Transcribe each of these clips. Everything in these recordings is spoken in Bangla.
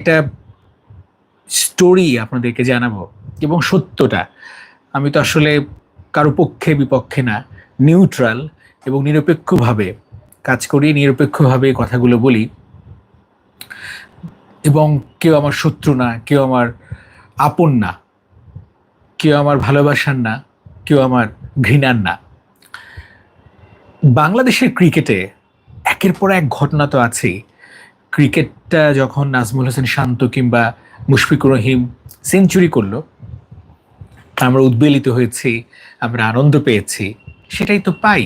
একটা স্টোরি আপনাদেরকে জানাব এবং সত্যটা। আমি তো আসলে কারও পক্ষে বিপক্ষে না নিউট্রাল এবং নিরপেক্ষভাবে কাজ করি, নিরপেক্ষভাবে কথাগুলো বলি। এবং কেউ আমার শত্রু না, কেউ আমার আপন না, কেউ আমার ভালোবাসার না, কেউ আমার ঘৃণার না। বাংলাদেশের ক্রিকেটে একের পর এক ঘটনা তো আছেই। ক্রিকেটটা যখন নাজমুল হোসেন শান্ত কিংবা মুশফিকুর রহিম সেঞ্চুরি করল, আমরা উদ্বেলিত হয়েছি, আমরা আনন্দ পেয়েছি, সেটাই তো পাই।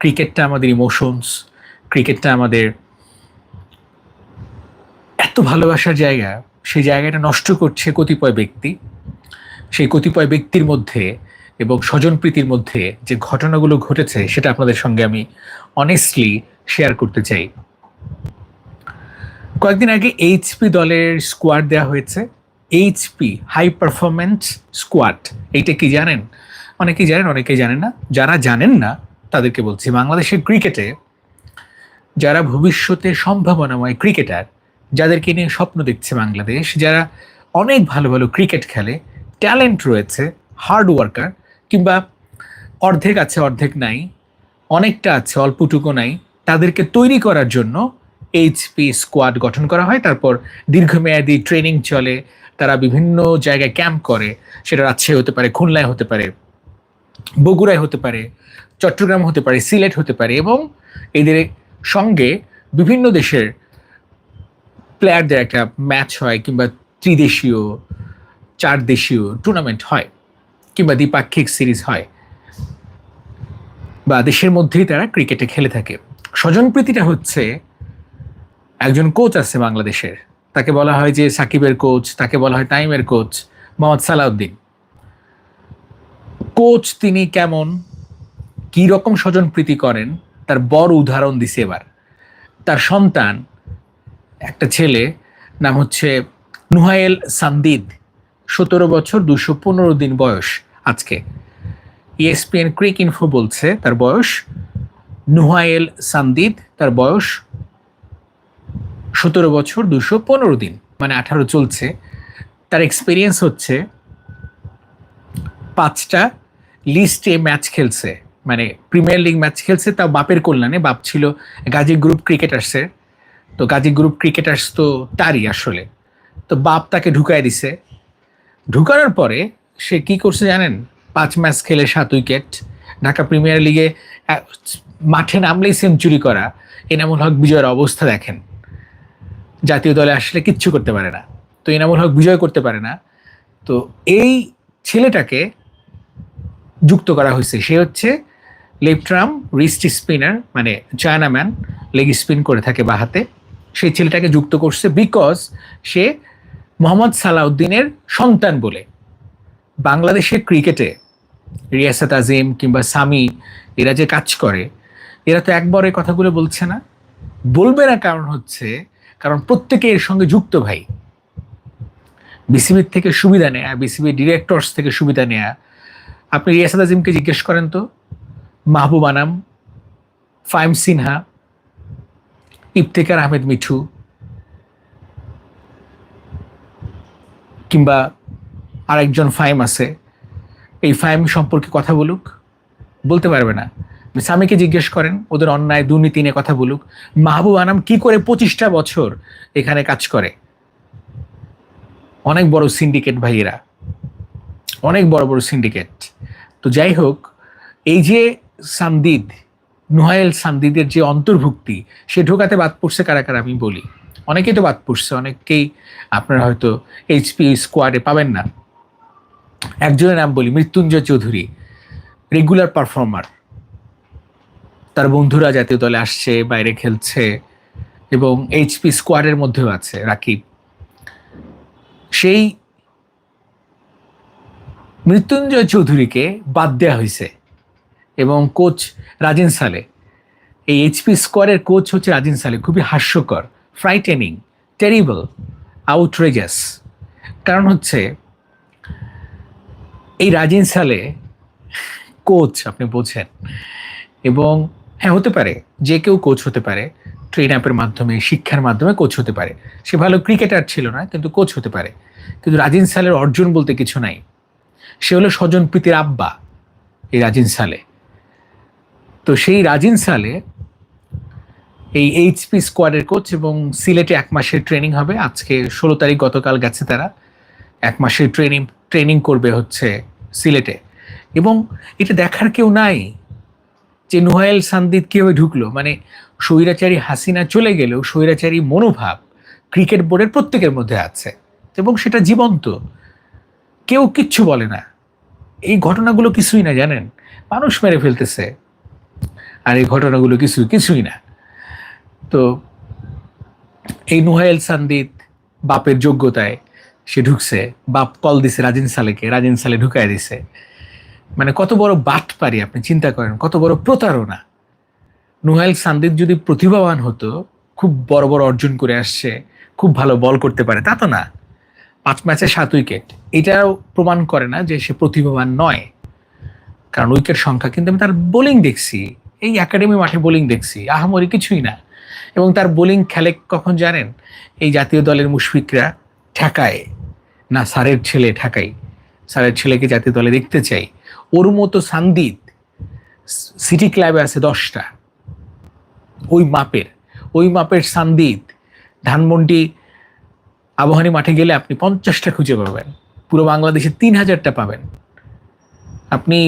ক্রিকেটটা আমাদের ইমোশনস ক্রিকেটটা আমাদের এত ভালোবাসার জায়গা, সেই জায়গাটা নষ্ট করছে কতিপয় ব্যক্তি। সেই কতিপয় ব্যক্তির মধ্যে এবং স্বজনপ্রীতির মধ্যে যে ঘটনাগুলো ঘটেছে, সেটা আপনাদের সঙ্গে আমি অনেস্টলি শেয়ার করতে চাই। কয়েকদিন আগে এইচপি দলের স্কোয়াড দেওয়া হয়েছে। এইচপি হাই পারফরমেন্স স্কোয়াড এইটা কি জানেন? অনেকেই জানেন অনেকেই জানেন না। যারা জানেন না, তাদেরকে বলছি, বাংলাদেশের ক্রিকেটে যারা ভবিষ্যতে সম্ভাবনাময় ক্রিকেটার যাদেরকে নিয়ে স্বপ্ন দেখছে বাংলাদেশ, যারা অনেক ভালো ভালো ক্রিকেট খেলে ট্যালেন্ট রয়েছে হার্ড ওয়ার্কার কিংবা অর্ধেক আছে, অর্ধেক নাই, অনেকটা আছে, অল্পটুকু নাই, তাদেরকে তৈরি করার জন্য এইচপি স্কোয়াড গঠন করা হয়। তারপর দীর্ঘমেয়াদী ট্রেনিং চলে। তারা বিভিন্ন জায়গায় ক্যাম্প করে। সেটা রাজশাহী হতে পারে, খুলনায় হতে পারে, বগুড়ায় হতে পারে, চট্টগ্রাম হতে পারে, সিলেট হতে পারে এবং এদের সঙ্গে বিভিন্ন দেশের প্লেয়ারদের একটা ম্যাচ হয় কিংবা ত্রিদেশীয় চার দেশীয় টুর্নামেন্ট হয় কিংবা দ্বিপাক্ষিক সিরিজ হয় বা দেশের মধ্যেই তারা ক্রিকেটে খেলে থাকে। স্বজনপ্রীতিটা হচ্ছে একজন কোচ আছে বাংলাদেশের। তাকে বলা হয় যে সাকিবের কোচ তাকে বলা হয় টাইমের কোচ মোহাম্মদ সালাউদ্দিন। কোচ তিনি কেমন, কি রকম স্বজনপ্রীতি করেন, তার বড় উদাহরণ দিছে এবার। তার সন্তান, একটা ছেলে, নাম হচ্ছে নুহায়েল সান্দিদ, সতেরো বছর দুশো পনেরো দিন বয়স আজকে। ইএসপিএন ক্রিক ইনফো বলছে তার বয়স নুহায়েল সান্দিদ, তার বয়স সতেরো বছর দুশো পনেরো দিন মানে আঠারো চলছে। তার এক্সপিরিয়েন্স হচ্ছে পাঁচটা লিস্টে ম্যাচ খেলছে। মানে প্রিমিয়ার লিগ ম্যাচ খেলছে, তাও বাপের কল্যাণে। বাপ ছিল গাজী গ্রুপ ক্রিকেটার্সের তো গাজী গ্রুপ ক্রিকেটার্স তো তারই আসলে। তো বাপ তাকে ঢুকায় দিছে। ঢুকানোর পরে সে কি করছে জানেন? পাঁচ ম্যাচ খেলে সাত উইকেট ঢাকা প্রিমিয়ার লিগে মাঠে নামলেই সেঞ্চুরি করা। এনামুল হক বিজয়ের অবস্থা দেখেন। জাতীয় দলে আসলে কিচ্ছু করতে পারে না। তো এনামুল হক বিজয় করতে পারে না। তো এই ছেলেটাকে যুক্ত করা হয়েছে। সে হচ্ছে লেফট্রাম রিস্ট স্পিনার মানে চায়নাম্যান লেগ স্পিন করে থাকে বাহাতে সেই ছেলেটাকে যুক্ত করছে বিকজ সে মোহাম্মদ সালাউদ্দিনের সন্তান বলে। বাংলাদেশের ক্রিকেটে রিয়াসাত আজিম কিংবা সামি, এরা যে কাজ করে, এরা তো একবার এই কথাগুলো বলছে না। বলবে না কারণ হচ্ছে কারণ প্রত্যেকে এর সঙ্গে যুক্ত ভাই। বিসিবির থেকে সুবিধা নেয়া, বিসিবি ডিরেক্টরস থেকে সুবিধা নেয়া। আপনি রিয়াসাদ আজিমকে জিজ্ঞেস করেন তো, মাহবুব আনাম ফাইম সিনহা ইফতেকার আহমেদ মিঠু, কিংবা আরেকজন ফাইম আছে, এই ফাইম সম্পর্কে কথা বলুক, বলতে পারবে না। স্বামীকে জিজ্ঞেস করেন, ওদের অন্যায়, দুর্নীতি নিয়ে কথা বলুক। মাহবুব আনাম কি করে পঁচিশটা বছর এখানে কাজ করে? অনেক বড় সিন্ডিকেট ভাইয়েরা, অনেক বড় বড় সিন্ডিকেট। তো যাই হোক, এই যে সান্দিদ নোহায়েল সান্দিদের যে অন্তর্ভুক্তি, সে ঢোকাতে বাদ পড়ছে কারা কারা আমি বলি। অনেকেই তো বাদ পড়ছে, অনেককেই আপনারা হয়তো এইচপি স্কোয়াডে পাবেন না। একজনের নাম বলি, মৃত্যুঞ্জয় চৌধুরী রেগুলার পারফর্মার তার বন্ধুরা জাতীয় দলে আসছে, বাইরে খেলছে এবং এইচপি স্কোয়াডের মধ্যেও আছে রাকিব। সেই মৃত্যুঞ্জয় চৌধুরীকে বাদ দেওয়া হয়েছে এবং কোচ রাজিন সালে। এই এইচপি স্কোয়ারের কোচ হচ্ছে রাজিন সালে, খুবই হাস্যকর ফ্রাইটেনিং টেরিবল আউটরেজাস কারণ হচ্ছে এই রাজিন সালে কোচ আপনি বোঝেন, এবং হ্যাঁ হতে পারে। যে কেউ কোচ হতে পারে। ট্রেন অ্যাপের মাধ্যমে, শিক্ষার মাধ্যমে কোচ হতে পারে। সে ভালো ক্রিকেটার ছিল না, কিন্তু কোচ হতে পারে। কিন্তু রাজিন সালের অর্জন বলতে কিছু নাই। সে হলো স্বজন প্রীতির আব্বা, এই রাজিন সালে। তো সেই রাজিন সালে এই এইচপি স্কোয়াডের কোচ এবং সিলেটে এক মাসের ট্রেনিং হবে। আজকে ষোলো তারিখ গতকাল গেছে তারা। এক মাসের ট্রেনিং ট্রেনিং করবে হচ্ছে সিলেটে। এবং এটা দেখার কেউ নাই। যে নোয়েল সান্দিদ কীভাবে ঢুকলো? মানে স্বৈরাচারী হাসিনা চলে গেলেও স্বৈরাচারী মনোভাব ক্রিকেট বোর্ডের প্রত্যেকের মধ্যে আছে এবং সেটা জীবন্ত। কেউ কিচ্ছু বলে না। এই ঘটনাগুলো কিছুই না, জানেন? মানুষ মেরে ফেলতেছে। আর এই ঘটনাগুলো কিছু, কিছুই না। তো এই নোহেল সান্দিত বাপের যোগ্যতায় সে ঢুকছে। বাপ কল দিছে রাজিন সালেকে, রাজিন সালে ঢুকায় দিছে। মানে কত বড় বাট পারি আপনি চিন্তা করেন, কত বড় প্রতারণা। নোহেল সান্দিত যদি প্রতিভাবান হতো, খুব বড় বড় অর্জন করে আসছে, খুব ভালো বল করতে পারে, তা তো না। পাঁচ ম্যাচে সাত উইকেট, এটাও প্রমাণ করে না যে সে প্রতিভাবান নয়। কারণ উইকেট সংখ্যা কিন্তু আমি তার বোলিং দেখছি, এই একাডেমি মাঠে বোলিং দেখছি, আহামরি কিছুই না। এবং তার বোলিং খেলে কখন জানেন, এই জাতীয় দলের মুশফিকরা ঠেকায়, না স্যারের ছেলে ঠেকাই স্যারের ছেলেকে জাতীয় দলে দেখতে চাই। ওর মতো সান্দিত সিটি ক্লাবে আছে দশটা। ওই মাপের ওই মাপের সান্দিত ধানমন্ডি আবহানী মাঠে গেলে আপনি পঞ্চাশটা খুঁজে পাবেন। পুরো বাংলাদেশে তিন হাজারটা পাবেন। আপনি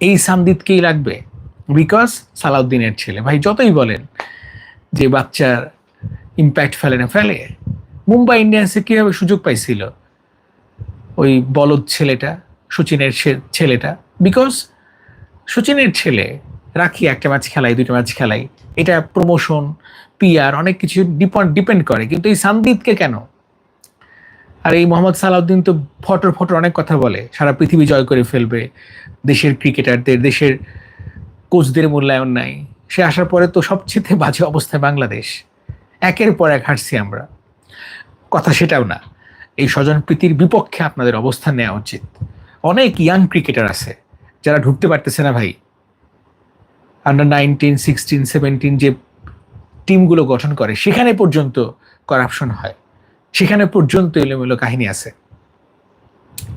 এই সান্দিতকেই লাগবে বিকজ সালাউদ্দিনের ছেলে। ভাই, যতই বলেন যে বাচ্চার ইম্প্যাক্ট ফেলে না, ফেলে। মুম্বাই ইন্ডিয়ান্সে কীভাবে সুযোগ পাইছিল? ওই বলদ ছেলেটা সচিনের ছেলেটা। বিকজ সচিনের ছেলে, রাখি একটা ম্যাচ খেলাই দুটো ম্যাচ খেলাই। এটা প্রমোশন পিআর অনেক কিছু ডিপেন্ড করে। কিন্তু এই সান্দিদকে কেন? আর এই মোহাম্মদ সালাউদ্দিন তো ফটোর ফটোর অনেক কথা বলে। সারা পৃথিবী জয় করে ফেলবে। দেশের ক্রিকেটারদের, দেশের কোচদের মূল্যায়ন নাই। সে আসার পরে তো সবচেয়ে বাজে অবস্থায় বাংলাদেশ। একের পর এক হাঁটছি আমরা। কথা সেটাও না। এই স্বজনপ্রীতির বিপক্ষে আপনাদের অবস্থান নেওয়া উচিত। অনেক ইয়াং ক্রিকেটার আছে, যারা ঢুকতে পারতেছে না ভাই। আন্ডার নাইনটিন সিক্সটিন সেভেন্টিন যে টিমগুলো গঠন করে, সেখানে পর্যন্ত করাপশন হয়। সেখানে পর্যন্ত এলোমেলো কাহিনী আছে।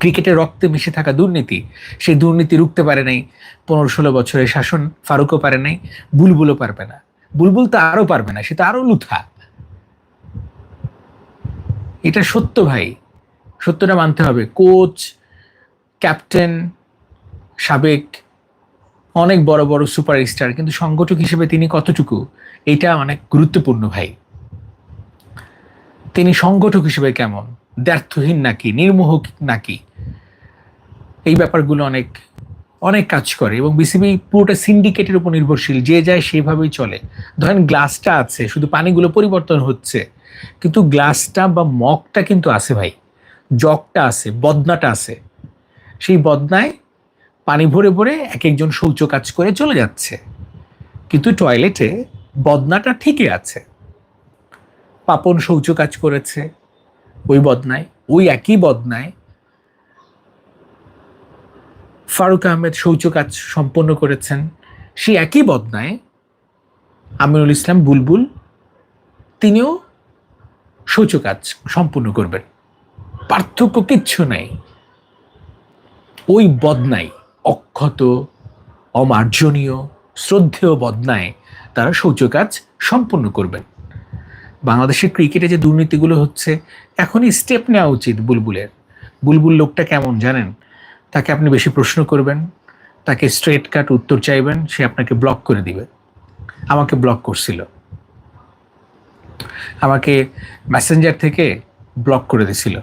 ক্রিকেটের রক্তে মিশে থাকা দুর্নীতি, সেই দুর্নীতি রুখতে পারে নাই, পনেরো ষোলো বছরের শাসন ফারুকও পারে নাই, বুলবুলও পারবে না। বুলবুল তো আরও পারবে না, সে তো আরও লুথা। এটা সত্য ভাই, সত্যটা মানতে হবে। কোচ ক্যাপ্টেন, সাবেক অনেক বড় বড় সুপারস্টার, কিন্তু সংগঠক হিসেবে তিনি কতটুকু? এটা অনেক গুরুত্বপূর্ণ ভাই। তিনি সংগঠক হিসেবে কেমন? দ্ব্যর্থহীন নাকি? নির্মোহ নাকি? এই ব্যাপারগুলো অনেক অনেক কাজ করে এবং বিসিবি পুরোটা সিন্ডিকেটের উপর নির্ভরশীল, যে যায় সেভাবেই চলে। ধরেন গ্লাসটা আছে, শুধু পানিগুলো পরিবর্তন হচ্ছে, কিন্তু গ্লাসটা বা মগটা কিন্তু আছে ভাই। জগটা আছে, বদনাটা আছে। সেই বদনায় পানি ভরে ভরে এক একজন শৌচ কাজ করে চলে যাচ্ছে। কিন্তু টয়লেটে বদনাটা ঠিকই আছে। পাপন শৌচ কাজ করেছে। ওই বদনায়, ওই একই বদনায় ফারুক আহমেদ শৌচ কাজ সম্পন্ন করেছেন। সেই একই বদনায় আমিনুল ইসলাম বুলবুল, তিনিও শৌচ কাজ সম্পূর্ণ করবেন। পার্থক্য কিচ্ছু নাই। ওই বদনায় অক্ষত, অমার্জনীয়, শ্রদ্ধেয় বদনায় তারা শৌচ কাজ সম্পন্ন করবেন। বাংলাদেশের ক্রিকেটে যে দুর্নীতিগুলো হচ্ছে, এখনই স্টেপ নেওয়া উচিত বুলবুলের। বুলবুল লোকটা কেমন জানেন? তাকে আপনি বেশি প্রশ্ন করবেন, তাকে স্ট্রেট কাট উত্তর চাইবেন, সে আপনাকে ব্লক করে দিবে। আমাকে ব্লক করছিল। আমাকে মেসেঞ্জার থেকে ব্লক করে দিছিল।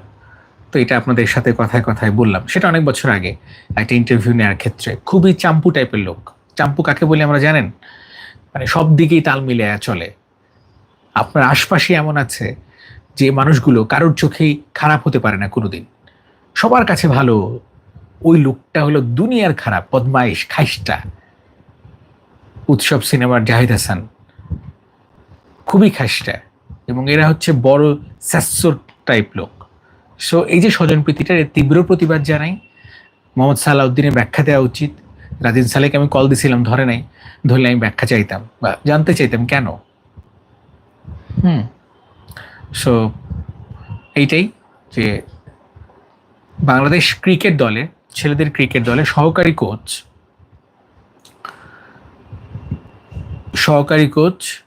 তো এটা আপনাদের সাথে কথায় কথায় বললাম। সেটা অনেক বছর আগে একটা ইন্টারভিউ নেওয়ার ক্ষেত্রে। খুবই চাম্পু টাইপের লোক। চাম্পু কাকে বলে আমরা জানেন? মানে সব দিকেই তাল মিলে চলে। আপনার আশপাশে এমন আছে যে মানুষগুলো কারোর চোখেই খারাপ হতে পারে না কোনোদিন। সবার কাছে ভালো। ওই লোকটা হলো দুনিয়ার খারাপ পদ্মাইশ খাইসটা। উৎসব সিনেমার জাহিদ হাসান। খুবই খাইসটা। এবং এরা হচ্ছে বড় স্যাসর টাইপ লোক। সো এই যে স্বজন স্বজনপ্রীতিটার তীব্র প্রতিবাদ জানাই। মোহাম্মদ সালাউদ্দিনের ব্যাখ্যা দেওয়া উচিত। রাজিন সালেকে আমি কল দিছিলাম, ধরে নাই। ধরলে আমি ব্যাখ্যা চাইতাম বা জানতে চাইতাম কেন? হুম। সো এইটাই যে বাংলাদেশ ক্রিকেট দলে, ছেলেদের ক্রিকেট দলে সহকারী কোচ। সহকারী কোচ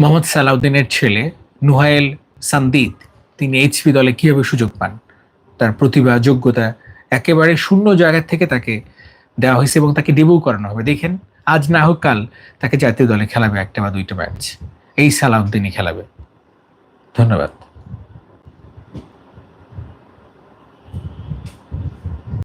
মোহাম্মদ সালাউদ্দিনের ছেলে নুহায়েল সান্দিদ। তিনি এইচপি দলে কীভাবে সুযোগ পান? তার প্রতিভা, যোগ্যতা একেবারে শূন্য জায়গা থেকে তাকে দেওয়া হয়েছে এবং তাকে ডেবু করানো হবে। দেখেন, আজ না হোক কাল তাকে জাতীয় দলে খেলাবে একটা বা দুইটা ম্যাচ এই সালাউদ্দিনই খেলাবে। ধন্যবাদ।